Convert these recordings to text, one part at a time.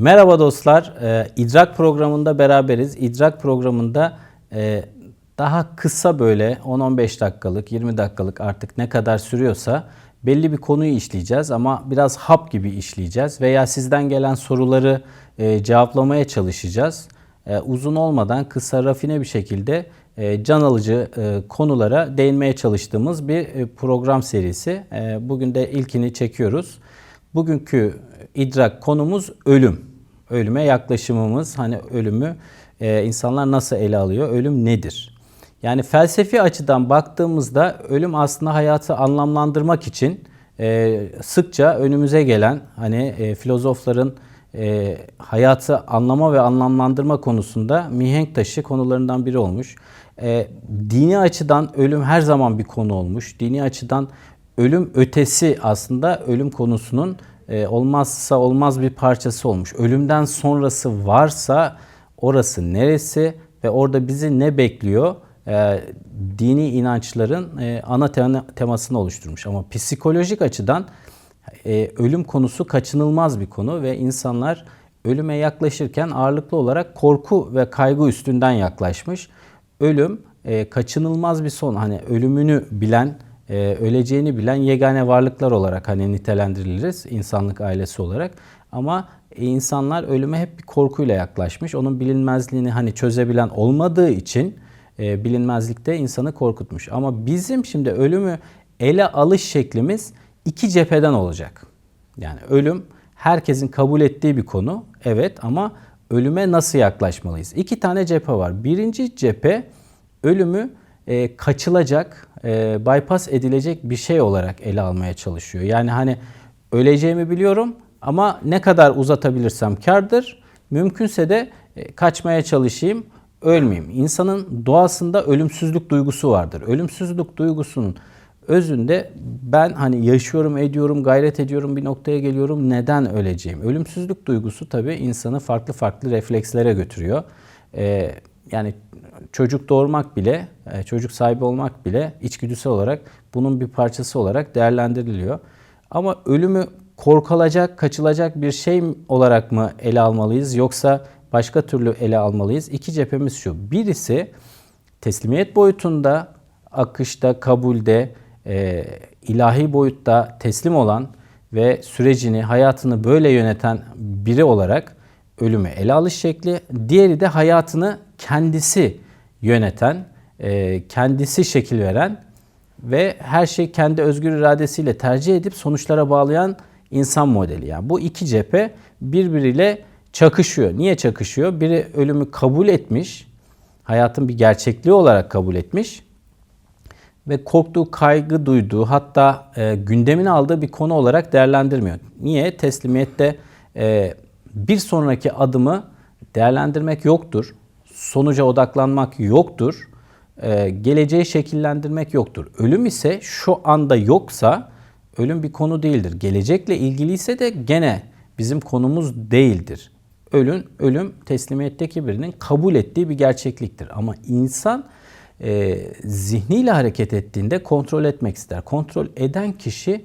Merhaba dostlar. Ee, İdrak programında beraberiz. İdrak programında e, daha kısa böyle 10-15 dakikalık, 20 dakikalık artık ne kadar sürüyorsa belli bir konuyu işleyeceğiz ama biraz hap gibi işleyeceğiz veya sizden gelen soruları e, cevaplamaya çalışacağız. E, uzun olmadan kısa rafine bir şekilde e, can alıcı e, konulara değinmeye çalıştığımız bir e, program serisi. E, bugün de ilkini çekiyoruz. Bugünkü idrak konumuz ölüm. Ölüme yaklaşımımız, hani ölümü e, insanlar nasıl ele alıyor, ölüm nedir? Yani felsefi açıdan baktığımızda ölüm aslında hayatı anlamlandırmak için e, sıkça önümüze gelen hani e, filozofların e, hayatı anlama ve anlamlandırma konusunda mihenk taşı konularından biri olmuş. E, dini açıdan ölüm her zaman bir konu olmuş. Dini açıdan ölüm ötesi aslında ölüm konusunun olmazsa olmaz bir parçası olmuş. Ölümden sonrası varsa orası neresi ve orada bizi ne bekliyor? E, dini inançların e, ana tema, temasını oluşturmuş. Ama psikolojik açıdan e, ölüm konusu kaçınılmaz bir konu ve insanlar ölüme yaklaşırken ağırlıklı olarak korku ve kaygı üstünden yaklaşmış. Ölüm e, kaçınılmaz bir son. Hani ölümünü bilen, e, öleceğini bilen yegane varlıklar olarak hani nitelendiriliriz insanlık ailesi olarak. Ama e, insanlar ölüme hep bir korkuyla yaklaşmış. Onun bilinmezliğini hani çözebilen olmadığı için e, bilinmezlikte insanı korkutmuş. Ama bizim şimdi ölümü ele alış şeklimiz iki cepheden olacak. Yani ölüm herkesin kabul ettiği bir konu. Evet ama ölüme nasıl yaklaşmalıyız? İki tane cephe var. Birinci cephe ölümü e, kaçılacak, e, bypass edilecek bir şey olarak ele almaya çalışıyor. Yani hani öleceğimi biliyorum ama ne kadar uzatabilirsem kardır. Mümkünse de e, kaçmaya çalışayım, ölmeyeyim. İnsanın doğasında ölümsüzlük duygusu vardır. Ölümsüzlük duygusunun özünde ben hani yaşıyorum, ediyorum, gayret ediyorum, bir noktaya geliyorum. Neden öleceğim? Ölümsüzlük duygusu tabii insanı farklı farklı reflekslere götürüyor. Ee, yani çocuk doğurmak bile, e, çocuk sahibi olmak bile içgüdüsel olarak bunun bir parçası olarak değerlendiriliyor. Ama ölümü korkulacak, kaçılacak bir şey olarak mı ele almalıyız yoksa başka türlü ele almalıyız? İki cephemiz şu. Birisi teslimiyet boyutunda, akışta, kabulde, e, ilahi boyutta teslim olan ve sürecini, hayatını böyle yöneten biri olarak ölümü ele alış şekli. Diğeri de hayatını kendisi yöneten, e, kendisi şekil veren ve her şey kendi özgür iradesiyle tercih edip sonuçlara bağlayan insan modeli. Yani bu iki cephe birbiriyle çakışıyor. Niye çakışıyor? Biri ölümü kabul etmiş, hayatın bir gerçekliği olarak kabul etmiş ve korktuğu, kaygı duyduğu hatta e, gündemin aldığı bir konu olarak değerlendirmiyor. Niye? Teslimiyette e, bir sonraki adımı değerlendirmek yoktur. Sonuca odaklanmak yoktur. E, geleceği şekillendirmek yoktur. Ölüm ise şu anda yoksa ölüm bir konu değildir. Gelecekle ilgili ise de gene bizim konumuz değildir. Ölüm, ölüm teslimiyetteki birinin kabul ettiği bir gerçekliktir. Ama insan e, zihniyle hareket ettiğinde kontrol etmek ister. Kontrol eden kişi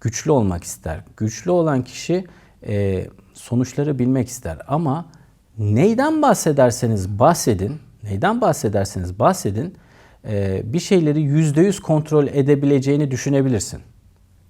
güçlü olmak ister. Güçlü olan kişi e, sonuçları bilmek ister. Ama neyden bahsederseniz bahsedin, neyden bahsederseniz bahsedin, e, bir şeyleri yüzde yüz kontrol edebileceğini düşünebilirsin.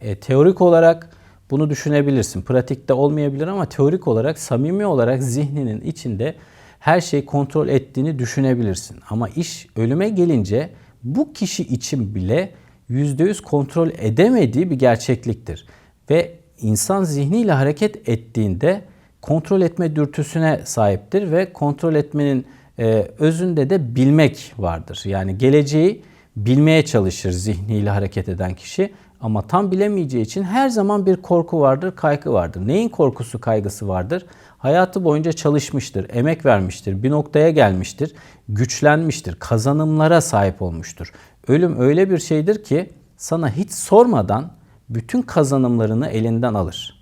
E, teorik olarak bunu düşünebilirsin. Pratikte olmayabilir ama teorik olarak, samimi olarak zihninin içinde her şeyi kontrol ettiğini düşünebilirsin. Ama iş ölüme gelince bu kişi için bile %100 kontrol edemediği bir gerçekliktir. Ve insan zihniyle hareket ettiğinde kontrol etme dürtüsüne sahiptir ve kontrol etmenin e, özünde de bilmek vardır. Yani geleceği bilmeye çalışır zihniyle hareket eden kişi ama tam bilemeyeceği için her zaman bir korku vardır, kaygı vardır. Neyin korkusu, kaygısı vardır? Hayatı boyunca çalışmıştır, emek vermiştir, bir noktaya gelmiştir, güçlenmiştir, kazanımlara sahip olmuştur. Ölüm öyle bir şeydir ki sana hiç sormadan bütün kazanımlarını elinden alır.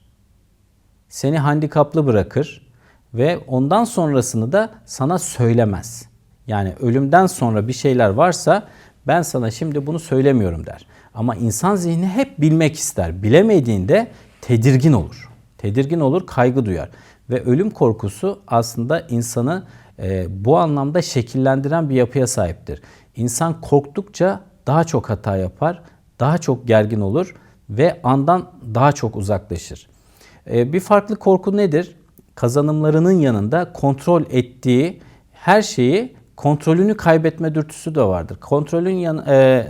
Seni handikaplı bırakır ve ondan sonrasını da sana söylemez. Yani ölümden sonra bir şeyler varsa ben sana şimdi bunu söylemiyorum der. Ama insan zihni hep bilmek ister. Bilemediğinde tedirgin olur. Tedirgin olur, kaygı duyar. Ve ölüm korkusu aslında insanı e, bu anlamda şekillendiren bir yapıya sahiptir. İnsan korktukça daha çok hata yapar, daha çok gergin olur ve andan daha çok uzaklaşır. E, bir farklı korku nedir? Kazanımlarının yanında kontrol ettiği her şeyi kontrolünü kaybetme dürtüsü de vardır. Kontrolün yan, e,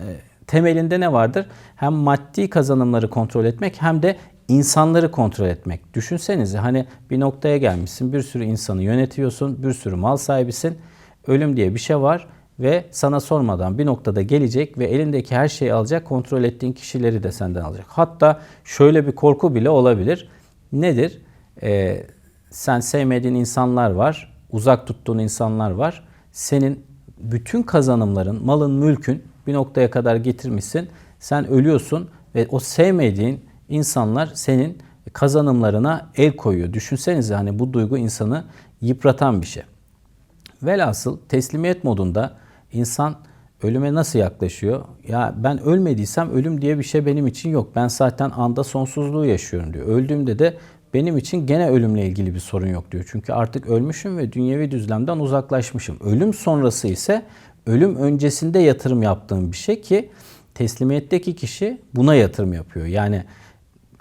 temelinde ne vardır? Hem maddi kazanımları kontrol etmek hem de insanları kontrol etmek. Düşünsenize hani bir noktaya gelmişsin, bir sürü insanı yönetiyorsun, bir sürü mal sahibisin. Ölüm diye bir şey var ve sana sormadan bir noktada gelecek ve elindeki her şeyi alacak, kontrol ettiğin kişileri de senden alacak. Hatta şöyle bir korku bile olabilir. Nedir? Ee, sen sevmediğin insanlar var, uzak tuttuğun insanlar var. Senin bütün kazanımların, malın, mülkün bir noktaya kadar getirmişsin. Sen ölüyorsun ve o sevmediğin insanlar senin kazanımlarına el koyuyor. Düşünsenize hani bu duygu insanı yıpratan bir şey. Velhasıl teslimiyet modunda insan ölüme nasıl yaklaşıyor? Ya ben ölmediysem ölüm diye bir şey benim için yok. Ben zaten anda sonsuzluğu yaşıyorum diyor. Öldüğümde de benim için gene ölümle ilgili bir sorun yok diyor. Çünkü artık ölmüşüm ve dünyevi düzlemden uzaklaşmışım. Ölüm sonrası ise ölüm öncesinde yatırım yaptığım bir şey ki teslimiyetteki kişi buna yatırım yapıyor. Yani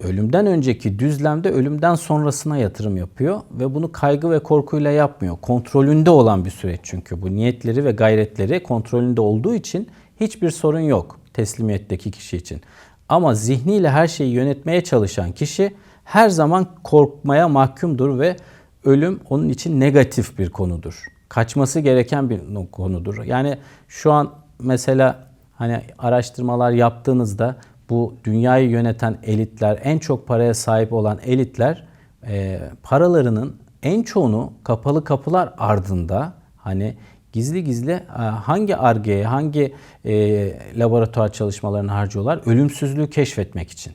ölümden önceki düzlemde ölümden sonrasına yatırım yapıyor ve bunu kaygı ve korkuyla yapmıyor. Kontrolünde olan bir süreç çünkü bu niyetleri ve gayretleri kontrolünde olduğu için hiçbir sorun yok teslimiyetteki kişi için. Ama zihniyle her şeyi yönetmeye çalışan kişi her zaman korkmaya mahkumdur ve ölüm onun için negatif bir konudur. Kaçması gereken bir konudur. Yani şu an mesela hani araştırmalar yaptığınızda bu dünyayı yöneten elitler, en çok paraya sahip olan elitler e, paralarının en çoğunu kapalı kapılar ardında hani gizli gizli e, hangi argeye, hangi e, laboratuvar çalışmalarını harcıyorlar? Ölümsüzlüğü keşfetmek için.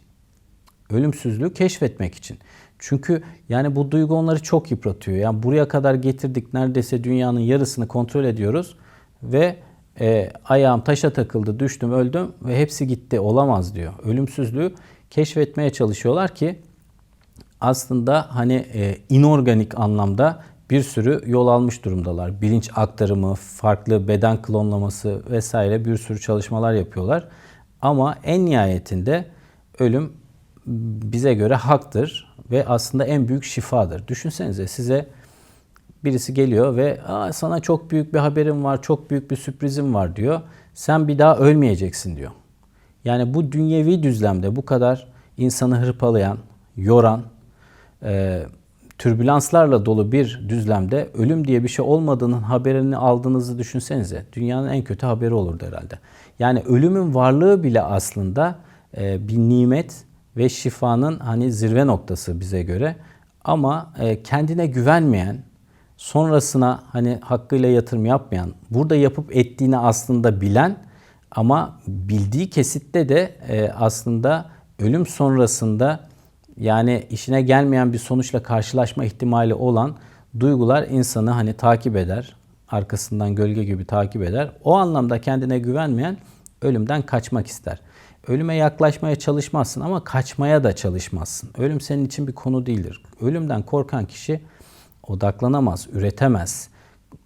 Ölümsüzlüğü keşfetmek için. Çünkü yani bu duygu onları çok yıpratıyor. Yani buraya kadar getirdik neredeyse dünyanın yarısını kontrol ediyoruz ve e, ayağım taşa takıldı, düştüm, öldüm ve hepsi gitti. Olamaz diyor. Ölümsüzlüğü keşfetmeye çalışıyorlar ki aslında hani e, inorganik anlamda bir sürü yol almış durumdalar. Bilinç aktarımı, farklı beden klonlaması vesaire bir sürü çalışmalar yapıyorlar. Ama en nihayetinde ölüm bize göre haktır ve aslında en büyük şifadır. Düşünsenize size birisi geliyor ve Aa, sana çok büyük bir haberim var, çok büyük bir sürprizim var diyor. Sen bir daha ölmeyeceksin diyor. Yani bu dünyevi düzlemde bu kadar insanı hırpalayan, yoran, e, türbülanslarla dolu bir düzlemde ölüm diye bir şey olmadığının haberini aldığınızı düşünsenize. Dünyanın en kötü haberi olurdu herhalde. Yani ölümün varlığı bile aslında e, bir nimet ve şifanın hani zirve noktası bize göre. Ama e, kendine güvenmeyen, sonrasına hani hakkıyla yatırım yapmayan, burada yapıp ettiğini aslında bilen ama bildiği kesitte de e, aslında ölüm sonrasında yani işine gelmeyen bir sonuçla karşılaşma ihtimali olan duygular insanı hani takip eder. Arkasından gölge gibi takip eder. O anlamda kendine güvenmeyen ölümden kaçmak ister. Ölüme yaklaşmaya çalışmazsın ama kaçmaya da çalışmazsın. Ölüm senin için bir konu değildir. Ölümden korkan kişi odaklanamaz, üretemez,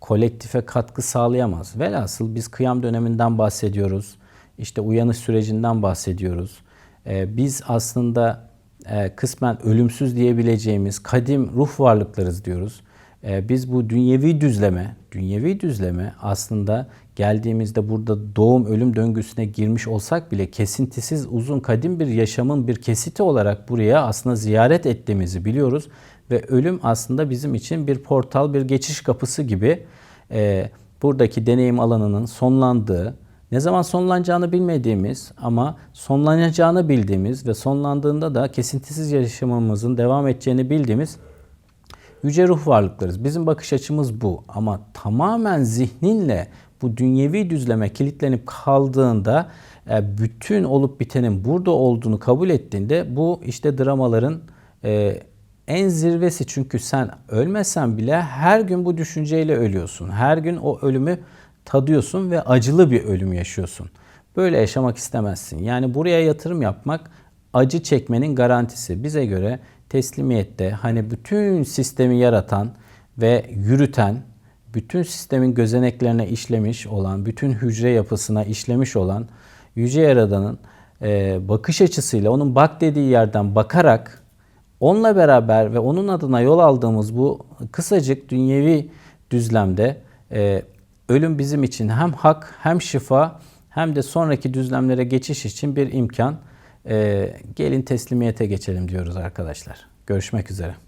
kolektife katkı sağlayamaz. Velhasıl biz kıyam döneminden bahsediyoruz. İşte uyanış sürecinden bahsediyoruz. Ee, biz aslında e, kısmen ölümsüz diyebileceğimiz kadim ruh varlıklarız diyoruz. Ee, biz bu dünyevi düzleme, dünyevi düzleme aslında geldiğimizde burada doğum ölüm döngüsüne girmiş olsak bile kesintisiz uzun kadim bir yaşamın bir kesiti olarak buraya aslında ziyaret ettiğimizi biliyoruz ve ölüm aslında bizim için bir portal, bir geçiş kapısı gibi e, buradaki deneyim alanının sonlandığı, ne zaman sonlanacağını bilmediğimiz ama sonlanacağını bildiğimiz ve sonlandığında da kesintisiz yaşamımızın devam edeceğini bildiğimiz yüce ruh varlıklarız. Bizim bakış açımız bu ama tamamen zihninle bu dünyevi düzleme kilitlenip kaldığında e, bütün olup bitenin burada olduğunu kabul ettiğinde bu işte dramaların e, en zirvesi çünkü sen ölmesen bile her gün bu düşünceyle ölüyorsun. Her gün o ölümü tadıyorsun ve acılı bir ölüm yaşıyorsun. Böyle yaşamak istemezsin. Yani buraya yatırım yapmak acı çekmenin garantisi. Bize göre teslimiyette hani bütün sistemi yaratan ve yürüten, bütün sistemin gözeneklerine işlemiş olan, bütün hücre yapısına işlemiş olan Yüce Yaradan'ın bakış açısıyla onun bak dediği yerden bakarak onunla beraber ve onun adına yol aldığımız bu kısacık dünyevi düzlemde e, ölüm bizim için hem hak hem şifa hem de sonraki düzlemlere geçiş için bir imkan. E, gelin teslimiyete geçelim diyoruz arkadaşlar. Görüşmek üzere.